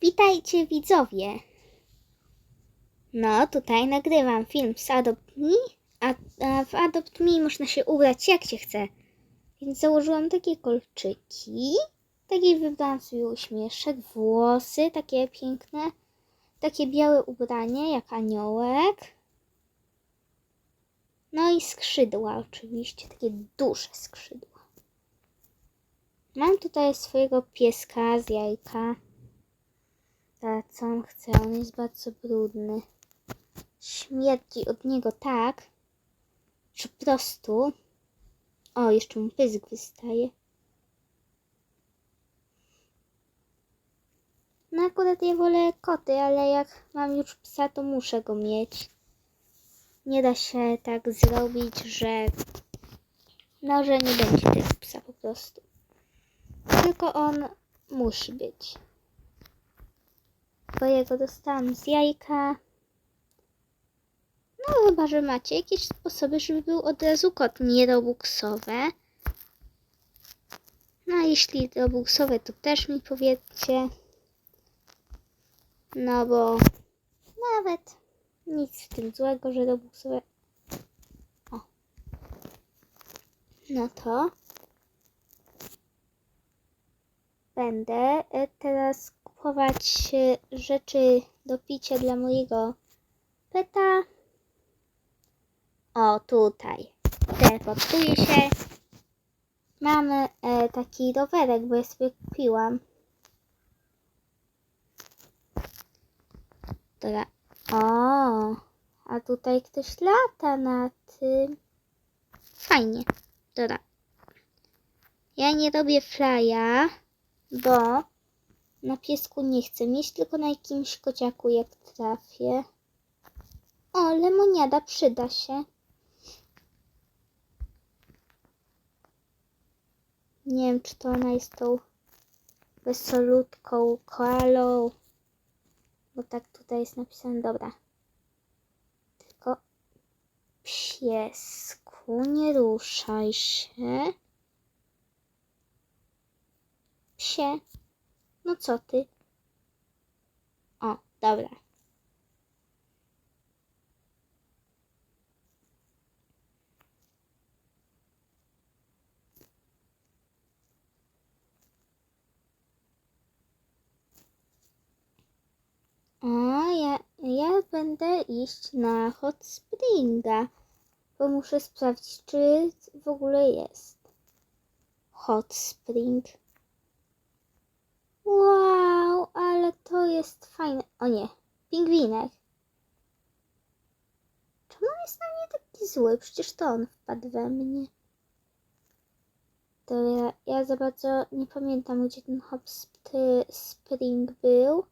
Witajcie widzowie! No, tutaj nagrywam film z Adopt Me, a, a w Adopt Me można się ubrać jak się chce. Więc założyłam takie kolczyki, taki wybrałam sobie uśmieszek, włosy takie piękne, takie białe ubranie jak aniołek. No i skrzydła oczywiście, takie duże skrzydła. Mam tutaj swojego pieska z jajka. Co on chce? On jest bardzo brudny. Śmierdzi od niego tak, że po prostu... O, jeszcze mu pysk wystaje. No akurat ja wolę koty, ale jak mam już psa, to muszę go mieć. Nie da się tak zrobić, że... No, że nie będzie tego psa po prostu. Tylko on musi być bo ja go dostałam z jajka. No chyba, że macie jakieś sposoby, żeby był od razu kot, nie. No a jeśli robuxowe, to też mi powiedzcie. No bo nawet nic w tym złego, że robuxowe. O. No to będę e, teraz kupować e, rzeczy do picia dla mojego peta. O, tutaj. Teleportuję się. Mamy e, taki rowerek, bo ja sobie kupiłam. Dobra. O, a tutaj ktoś lata na tym. Fajnie. Dobra. Ja nie robię flya, bo na piesku nie chcę mieć, tylko na jakimś kociaku jak trafię. O, lemoniada przyda się. Nie wiem, czy to ona jest tą wesolutką koalą. Bo tak tutaj jest napisane. Dobra. Tylko piesku, nie ruszaj się. Psie. No co ty? O, dobra. A ja, ja będę iść na Hot Springa, bo muszę sprawdzić, czy w ogóle jest Hot Spring. Wow, ale to jest fajne. O nie, pingwinek. Czemu on jest na mnie taki zły? Przecież to on wpadł we mnie. To ja, za bardzo nie pamiętam, gdzie ten hop sp- spring był.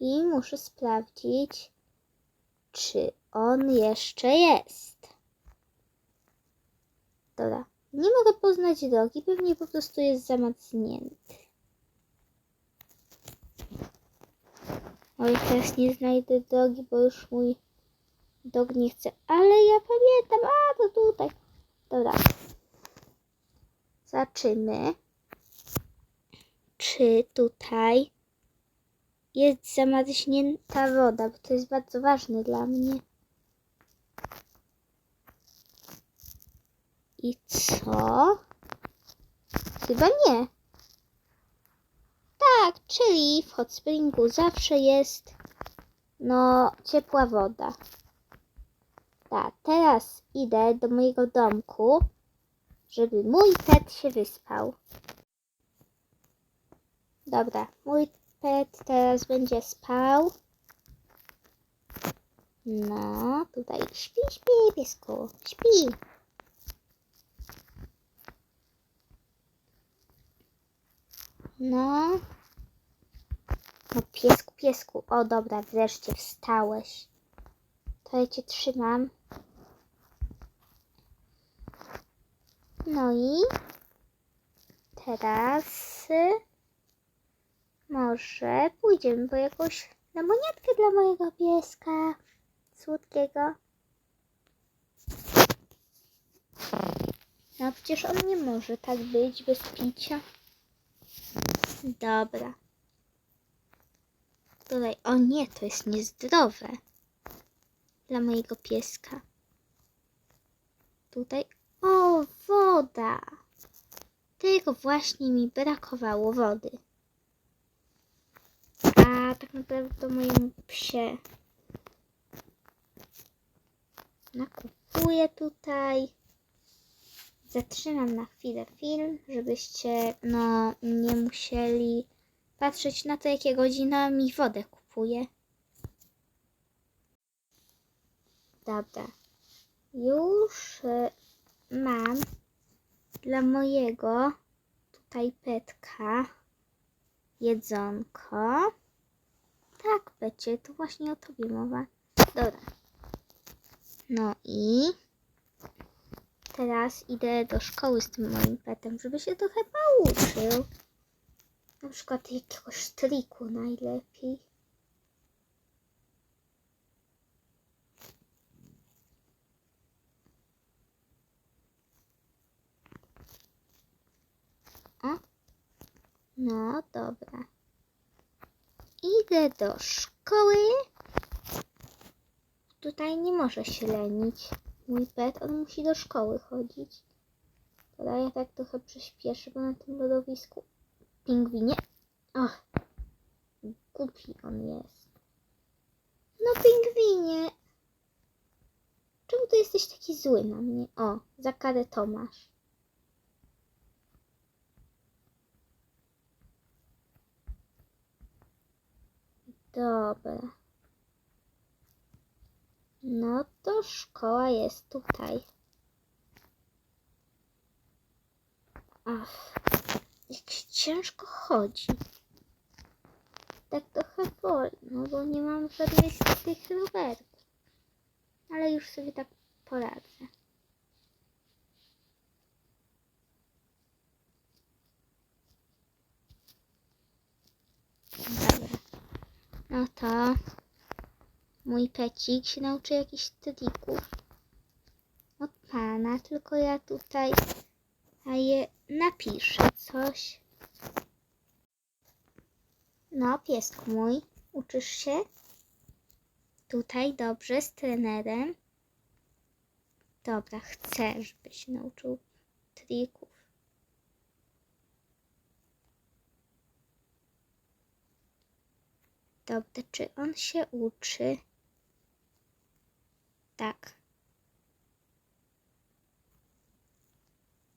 I muszę sprawdzić, czy on jeszcze jest. Dobra. Nie mogę poznać drogi, pewnie po prostu jest zamacnięty. Oj, teraz nie znajdę drogi, bo już mój dog nie chce. Ale ja pamiętam, a to tutaj. Dobra. Zobaczymy, czy tutaj jest zamarznięta woda, bo to jest bardzo ważne dla mnie. I co? Chyba nie. Tak, czyli w hot springu zawsze jest no ciepła woda. Tak, teraz idę do mojego domku, żeby mój pet się wyspał. Dobra, mój pet teraz będzie spał. No, tutaj śpi, śpi, piesku, śpi. No. No piesku, piesku. O dobra, wreszcie wstałeś. To ja cię trzymam. No i teraz y, może pójdziemy po jakąś lemoniatkę dla mojego pieska słodkiego. No przecież on nie może tak być bez picia. Dobra. Tutaj, o nie, to jest niezdrowe. Dla mojego pieska. Tutaj, o, woda. Tego właśnie mi brakowało wody. A tak naprawdę to mojemu psie nakupuję tutaj. Zatrzymam na chwilę film, żebyście no nie musieli patrzeć na to, jakie godzina mi wodę kupuje. Dobra. Już y, mam dla mojego tutaj petka jedzonko. Tak, Pecie, to właśnie o tobie mowa. Dobra. No i teraz idę do szkoły z tym moim petem, żeby się trochę pouczył. Na przykład jakiegoś triku najlepiej. O, no dobra. Idę do szkoły. Tutaj nie może się lenić. Mój pet, on musi do szkoły chodzić. Dobra, ja tak trochę przyspieszę, bo na tym lodowisku pingwinie. Ach, głupi on jest. No pingwinie. Czemu ty jesteś taki zły na mnie? O, za karę Tomasz. Dobra. No to szkoła jest tutaj. Ach, jak ciężko chodzi. Tak trochę wolno, bo nie mam żadnej z tych rowerów. Ale już sobie tak poradzę. Dobra. No to mój pecik się nauczy jakichś trików od pana, tylko ja tutaj a je napiszę coś. No, piesku mój, uczysz się? Tutaj dobrze z trenerem. Dobra, chcę, żeby się nauczył trików. Dobra, czy on się uczy? Tak.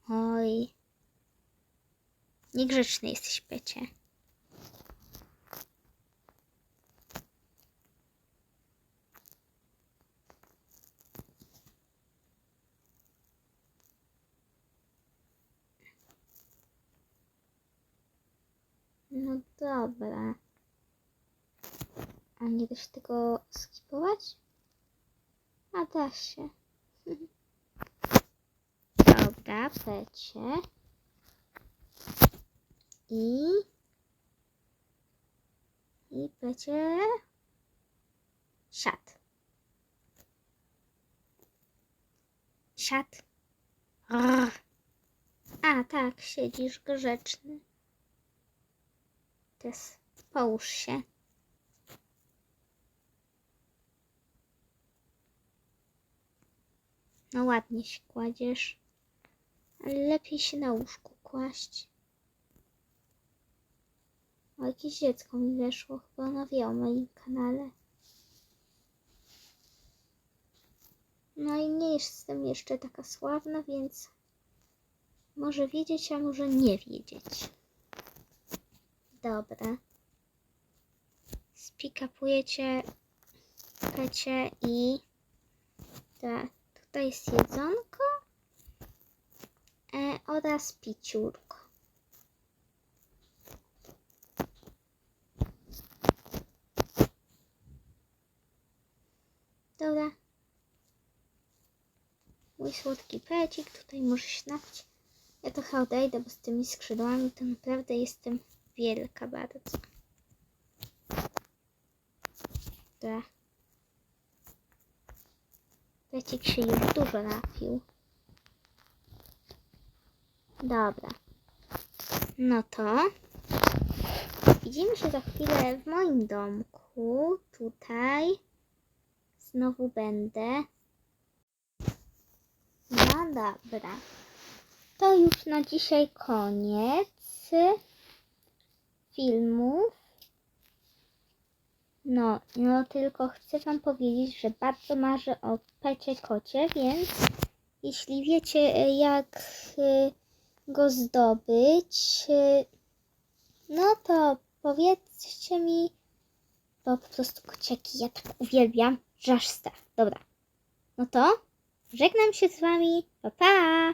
Oj. Niegrzeczny jesteś, Pecie. No dobra. A nie da się tego skipować? A da się. Dobra, pecie. I... I pecie... Siad. Siad. A, tak, siedzisz grzeczny. Teraz połóż się. No ładnie się kładziesz. Ale lepiej się na łóżku kłaść. O, jakieś dziecko mi weszło. Chyba ono wie o moim kanale. No i nie jestem jeszcze taka sławna, więc może wiedzieć, a może nie wiedzieć. Dobra. Spikapujecie pecie i tak, tutaj jest jedzonko e, oraz piciurko. Dobra. Mój słodki pecik, tutaj możesz napić. Ja trochę odejdę, bo z tymi skrzydłami to naprawdę jestem wielka bardzo. Dobra. Się już dużo napił. Dobra. No to Widzimy się za chwilę w moim domku. Tutaj znowu będę. No dobra. To już na dzisiaj koniec filmów. No, no tylko chcę Wam powiedzieć, że bardzo marzę o pecie kocie, więc jeśli wiecie e, jak e, go zdobyć, e, no to powiedzcie mi, bo po prostu kociaki ja tak uwielbiam, że aż strach. Dobra, no to żegnam się z Wami, pa pa!